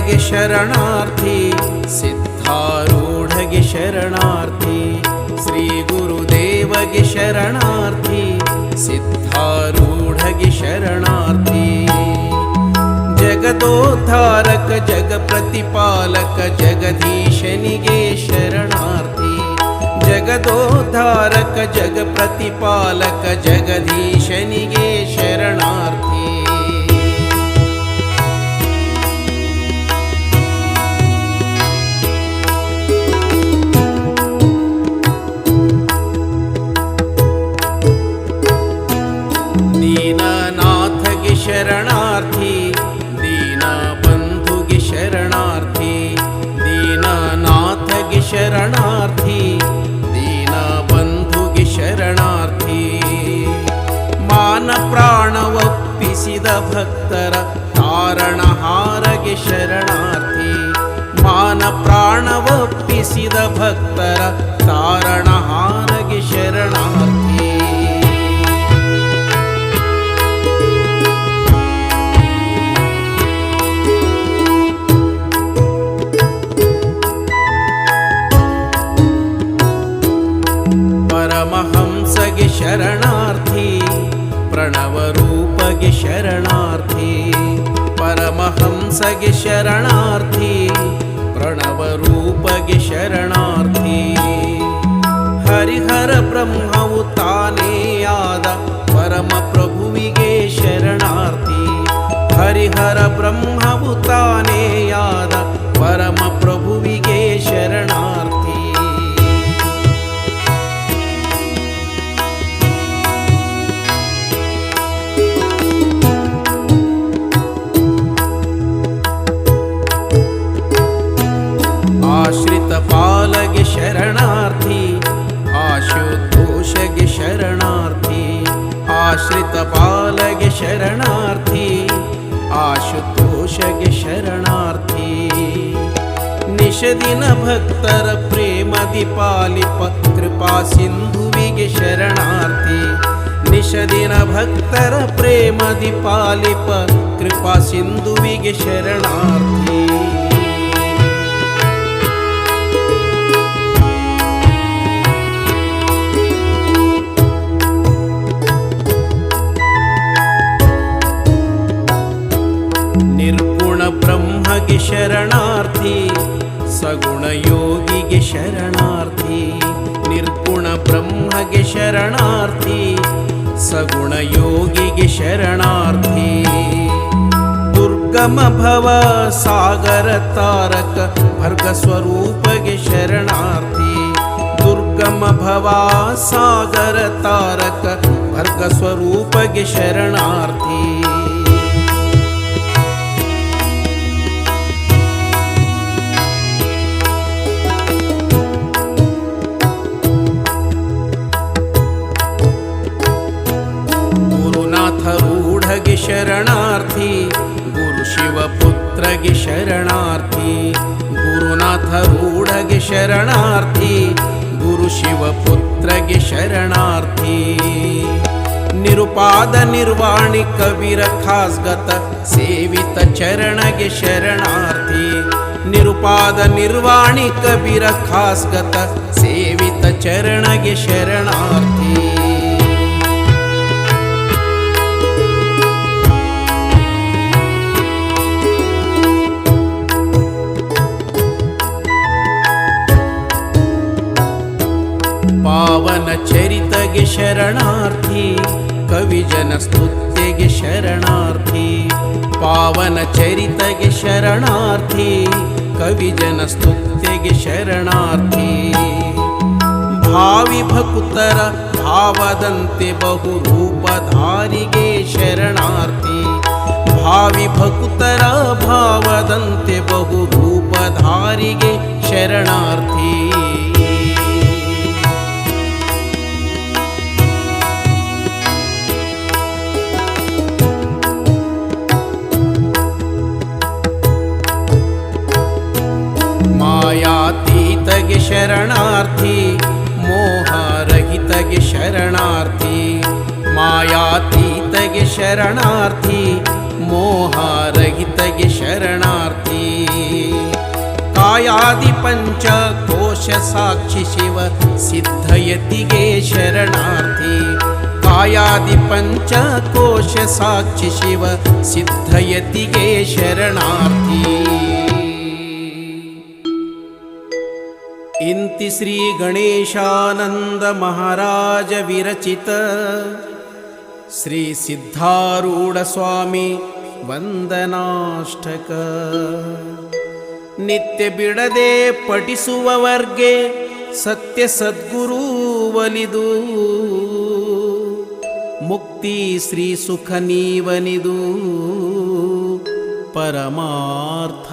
ಗುರುದೇವಗೆ ಶರಣಾರ್ಥಿ, ಸಿದ್ಧಾರೂಢಗೆ ಶರಣಾರ್ಥಿ, ಶ್ರೀ ಗುರುದೇವಗೆ ಶರಣಾರ್ಥಿ, ಸಿದ್ಧಾರೂಢಗೆ ಶರಣಾರ್ಥಿ. ಜಗದೋದ್ಧಾರಕ ಜಗ ಪ್ರತಿಪಾಲಕ ಜಗದೀಶನಿಗೆ ಶರಣಾರ್ಥಿ. ಜಗದೋದ್ಧಾರಕ ಜಗ ಪ್ರತಿಪಾಲಕ ಜಗದೀಶನಿಗೆ ಶರಣಾರ್ಥಿ. ಶರಣಾರ್ಥಿ ದೀನ ಬಂಧುಗೆ ಶರಣಾರ್ಥಿ ದೀನನಾಥಗೆ ಶರಣಾರ್ಥಿ, ದೀನ ಬಂಧುಗೆ ಶರಣಾರ್ಥಿ. ಮಾನ ಪ್ರಾಣವೊಪ್ಪಿಸಿದ ಭಕ್ತರ ತಾರಣಹಾರಗೆ ಶರಣಾರ್ಥಿ. ಮಾನ ಪ್ರಾಣವೊಪ್ಪಿಸಿದ ಭಕ್ತರ ತಾರಣಹಾರಗೆ ಶರಣಾರ್ಥಿ ಪರಮಹಂಸಗೆ ಶರಣಾರ್ಥಿ ಪ್ರಣವರೂಪಗೆ ಶರಣಾರ್ಥಿ. ಹರಿಹರ ಬ್ರಹ್ಮವು ತಾನೇಯಾದ ಪರಮ ಪ್ರಭುವಿಗೆ ಶರಣಾರ್ಥಿ. ಹರಿಹರ ಬ್ರಹ್ಮವು ತಾನೇ ನಿಷದಿನ ಭಕ್ತರ ಪ್ರೇಮದಿ ಪಾಲಿಪ ಕೃಪಾ ಸಿಂಧುವಿಗೆ ಶರಣಾರ್ಥಿ. ನಿಷದಿನ ಭಕ್ತರ ಪ್ರೇಮದಿ ಪಾಲಿಪ ಕೃಪಾ ಸಿಂಧುವಿಗೆ ಶರಣಾರ್ಥಿ. ನಿರ್ಗುಣ ಬ್ರಹ್ಮಗೆ ಶರಣಾರ್ಥಿ ಸಗುಣ ಯೋಗಿಗೆ ಶರಣಾರ್ಥಿ ನಿರ್ಗುಣ ಬ್ರಹ್ಮಗೆ ಶರಣಾರ್ಥಿ ಸಗುಣ ಯೋಗಿಗೆ ಶರಣಾರ್ಥಿ ದುರ್ಗಮ ಭವ ಸಾಗರ ತಾರಕ ಭರ್ಗ ಸ್ವರೂಪಗೆ ಶರಣಾರ್ಥಿ ದುರ್ಗಮ ಭವ ಸಾಗರ ತಾರಕ ಭರ್ಗ ಸ್ವರೂಪಗೆ ಶರಣಾರ್ಥಿ ರೂಢಗೆ ಶರಣಾರ್ಥಿ, ಗುರು ಶಿವಪುತ್ರಗೆ ಶರಣಾರ್ಥಿ, ಗುರುನಾಥ ರೂಢಗೆ ಶರಣಾರ್ಥಿ, ಗುರು ಶಿವಪುತ್ರಗೆ ಶರಣಾರ್ಥಿ. ನಿರುಪಾದ ನಿರ್ವಾಣಿ ಕವಿರ ಖಾಸ್ಗತ ಸೇವಿತ ಚರಣಗೆ ಶರಣಾರ್ಥಿ, ನಿರುಪಾದ ನಿರ್ವಾಣಿ ಕವಿರ ಖಾಸ್ಗತ ಸೇವಿತ ಚರಣಗೆ ಶರಣಾರ್ಥಿ. शरणर्थि पावन चरिते शरणर्थवितुते शरणर्थि भक्तर भावदन्ते बहु धूपधारि शरणर्थि भक्तर भावदन्ते बहु धूपधारि शरणि ಶರಣಾರ್ಥಿ ಮೋಹರಹಿತಗೆ ಶರಣಾರ್ಥಿ, ಮಾಯಾತೀತಗೆ ಶರಣಾರ್ಥಿ, ಮೋಹರಹಿತಗೆ ಶರಣಾರ್ಥಿ. ಕಾಯಾದಿ ಪಂಚ ಕೋಶ ಸಾಕ್ಷಿ ಶಿವ ಸಿದ್ಧಯತಿಗೆ ಶರಣಾರ್ಥಿ. ಕಾಯಾದಿ ಪಂಚ ಕೋಶ ಇಂತಿ ಶ್ರೀ ಗಣೇಶಾನಂದ ಮಹಾರಾಜ ವಿರಚಿತ ಶ್ರೀ ಸಿದ್ಧಾರೂಢ ಸ್ವಾಮಿ ವಂದನಾಷ್ಟಕ. ನಿತ್ಯ ಬಿಡದೆ ಪಠಿಸುವವರ್ಗೆ ಸತ್ಯ ಸದ್ಗುರು ಒಲಿದು ಮುಕ್ತಿ ಶ್ರೀ ಸುಖ ನೀವನಿದು. ಪರಮಾರ್ಥ.